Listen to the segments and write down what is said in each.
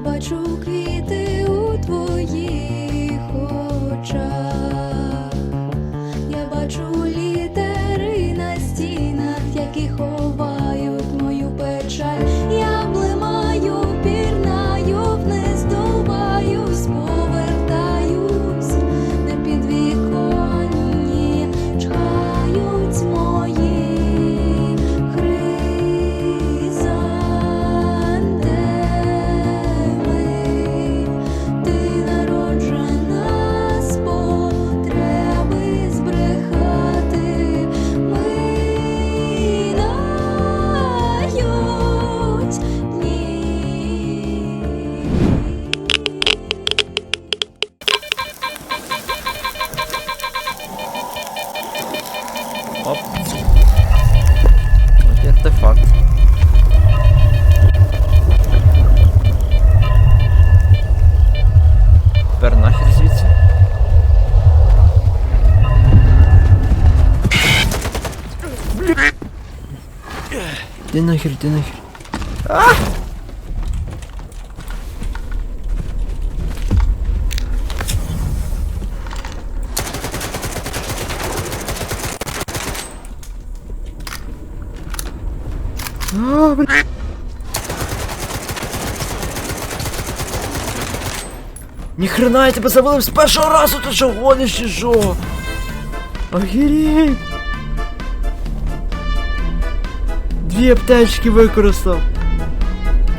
Бачу квіти артефакт. Тепер нахер звідси. Ти нахер, ти нахер. А! А, бля. Ніхрена, я тебе завалив з першого разу, ти що гониш чи що? Охереть! Дві аптечки використав.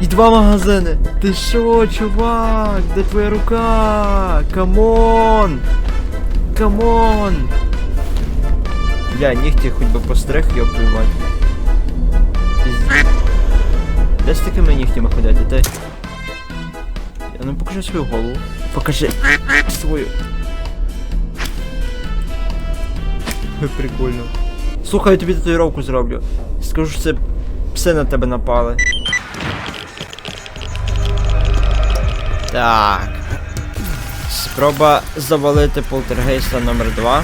І два магазини. Ти що, чувак? Де твоя рука? Камон! Камон! Бля, нігті хоч би постриг, йоп твою мать. Де з такими нігтями ходити, ти? Я ну покажи свою голову. Покажи свою. Прикольно. Слухай, я тобі татуїровку зроблю. Скажу, що це пси на тебе напали. Так. Спроба завалити полтергейста номер 2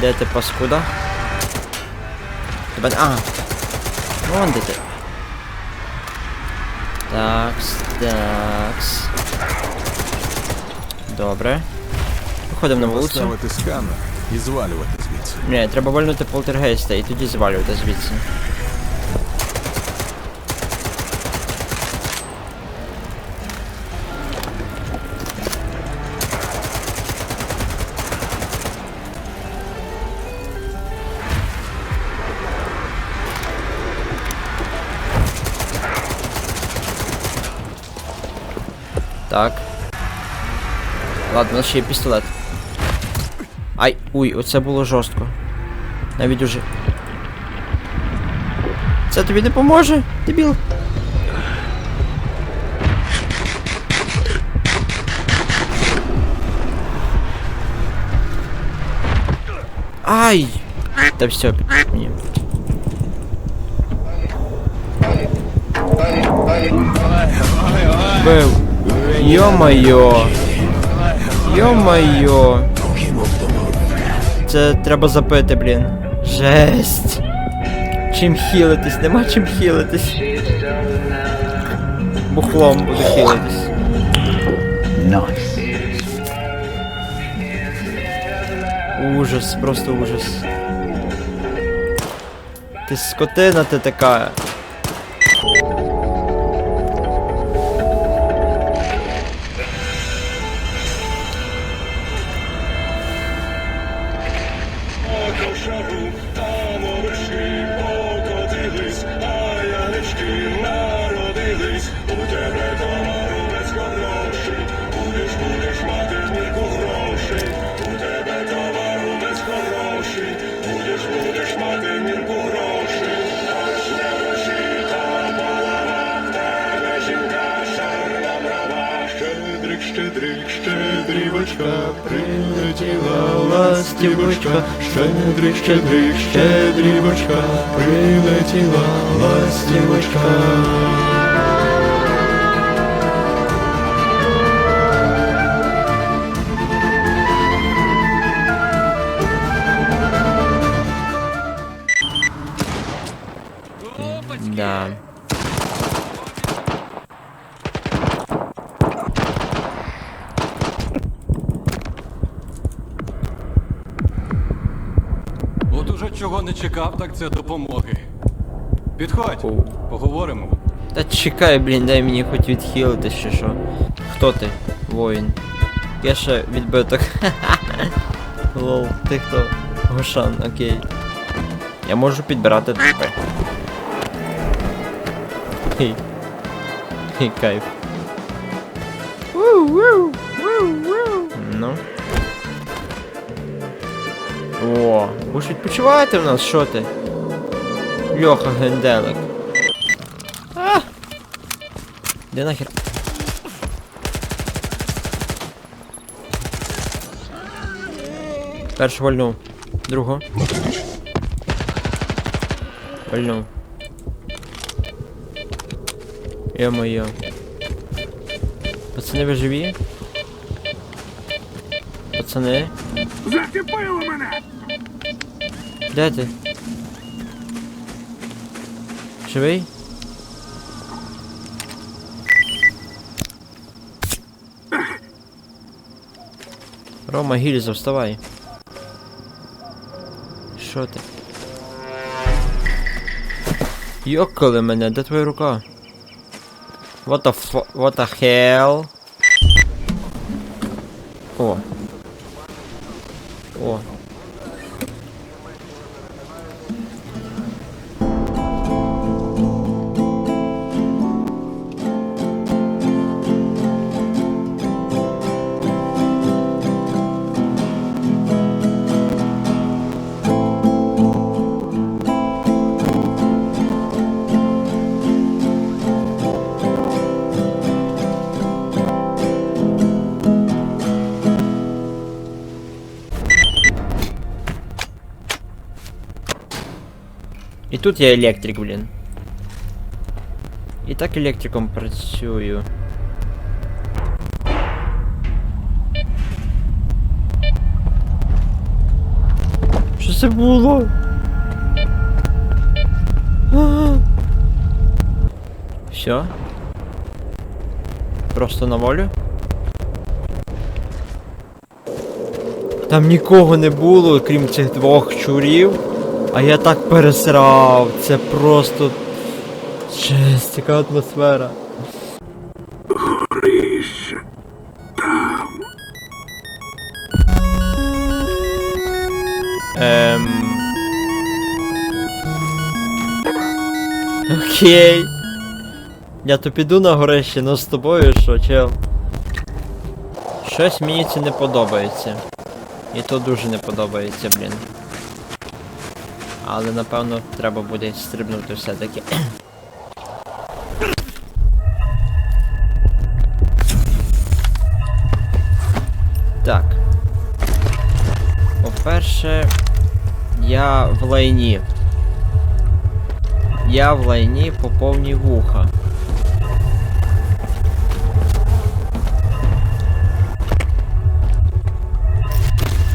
Де ти паскуда? Тебе. А! Вон де ти. Такс, такс. Добре. Виходимо на вулицю. Ставити сканер і звалювати звідси. Ні, треба вальнути полтергейста і тоді звалювати звідси. Так. Ладно, у нас ще є пістолет. Ай, уй, оце було жорстко. Навіть уже. Це тобі не поможе, дебіл. Ай! Та все, ні. Бив. Йо-моє. Йо-моє. Це треба запити, блін. Жесть. Чим хілитись, нема чим хілитись. Бухлом буду хілитись. Ужас, просто ужас. Ти скотина ти така. Ластівочка, щедрий, щедрий, щедрівочка, прилетіла ластівочка. Чого не чекав, так це допомоги. Підходь, поговоримо. Та чекай, блін, дай мені хоч відхилити чи що. Хто ти, воїн? Я ще відбиток. Лол, ти хто? Гошан, окей. Я можу підбирати тебе. Хей. Хей, кайф. Ну. О, ви ж відпочиваєте в нас, що ти? Льоха Генделик. А! Де нахер? Першу вальнув. Другу. Вальнув. Йо-моє. Пацани, ви живі? Пацани? Зачепили мене! Де ти? Живий? Рома, гільза, вставай. Що ти? Йокали мене, де твоя рука? What the fu- What the hell? О. О. тут я електрик, блін. І так електриком працюю. Що це було? Все? Просто на волю? Там нікого не було, крім цих двох чурів. А я так пересрав. Це просто. Жесть, яка атмосфера. Горіще. Ем... Окей. Я то піду на горище, но з тобою що, чел? Щось мені це не подобається. І то дуже не подобається, блін. Але напевно треба буде стрибнути все-таки. Так. По-перше, я в лайні. Я в лайні по повній вуха.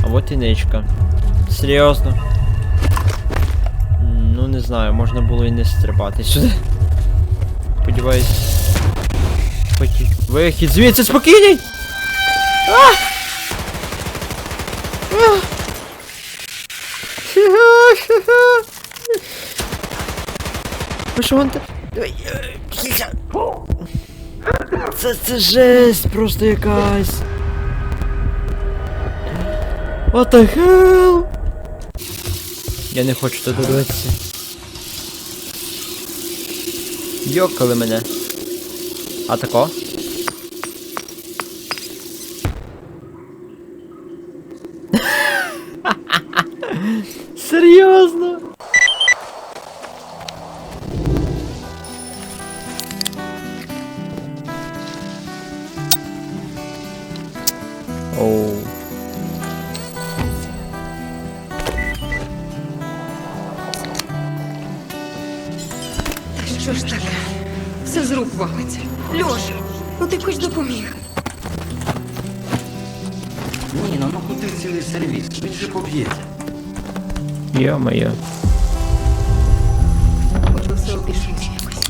А от і ничка. Серйозно. Ну не знаю, можна було і не стрибати сюди. Сподіваюсь. Хоті... Вихід звідси спокійний! А! А! Ви що вон те- Ой, ой, кільця. Це, це жесть просто якась. What the hell? Я не хочу туди дивитися. Йокали мене. А тако? Що ж таке? Все з рук валиться. Льоша, ну ти хоч допоміг. Ні, ну ну куди цілий сервіс? Він же поб'ється. Йо-моє. Хоч би все обійшлося якось.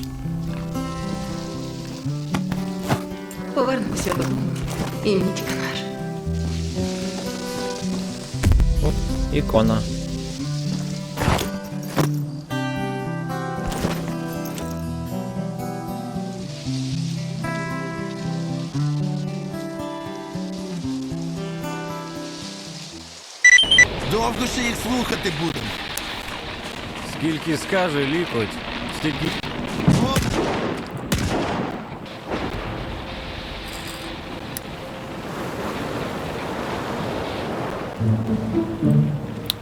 Повернемося додому. І нічка наша. Ікона. Довго ще їх слухати будемо. Скільки скаже лікоть, стільки.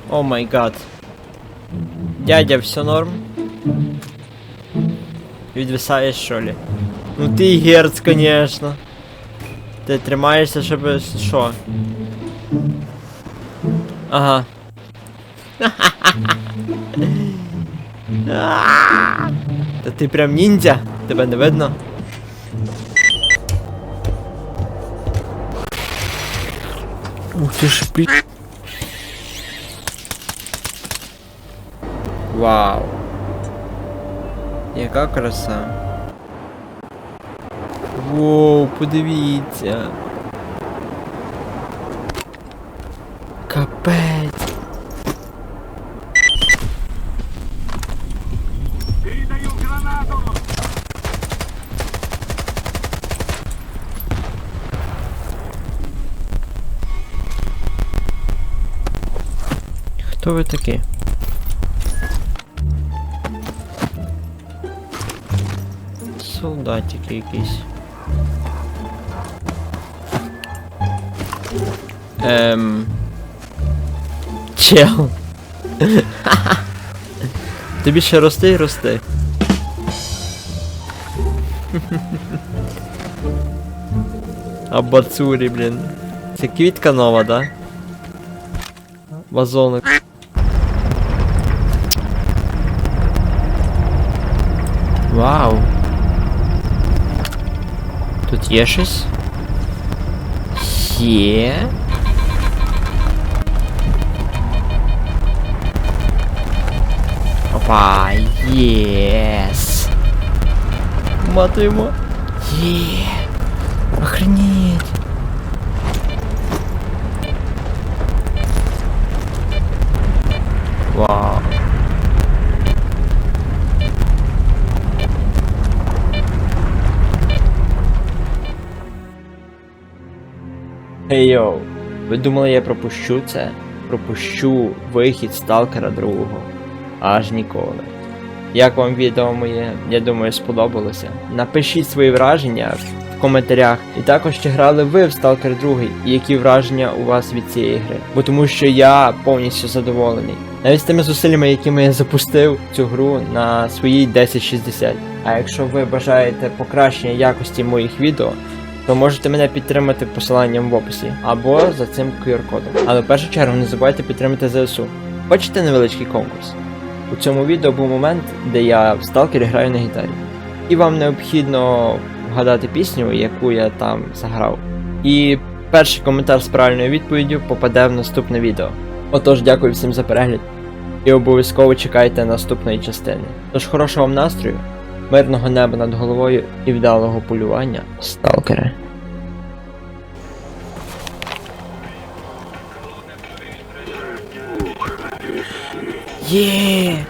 О май гад. Дядя, все норм? Відвисаєш, що ли? Ну ти герц, конечно. Ти тримаєшся, щоб що? Ага. Та ти прям ніндзя? Тебе не видно? Ух ти ж пі... Вау. Яка краса. Воу, подивіться. Капець. Хто ви такі? Солдатики якісь. Ем. Чел. Тобі ще рости і рости. А бацурі, блін. Це квітка нова, да? Вазонок. є щось? Є. Опа, єс. Матуємо. Є. Охренеть. Вау. Хей йоу, ви думали я пропущу це? Пропущу вихід сталкера другого. Аж ніколи. Як вам відео моє, я думаю, сподобалося. Напишіть свої враження в коментарях. І також чи грали ви в Stalker 2 і які враження у вас від цієї гри. Бо тому що я повністю задоволений. Навіть з тими зусиллями, якими я запустив цю гру на своїй 1060. А якщо ви бажаєте покращення якості моїх відео, то можете мене підтримати посиланням в описі або за цим QR-кодом. Але в першу чергу не забувайте підтримати ЗСУ. Хочете невеличкий конкурс? У цьому відео був момент, де я в сталкері граю на гітарі. І вам необхідно вгадати пісню, яку я там заграв. І перший коментар з правильною відповіддю попаде в наступне відео. Отож, дякую всім за перегляд. І обов'язково чекайте наступної частини. Тож хорошого вам настрою, мирного неба над головою і вдалого полювання, сталкери. Є!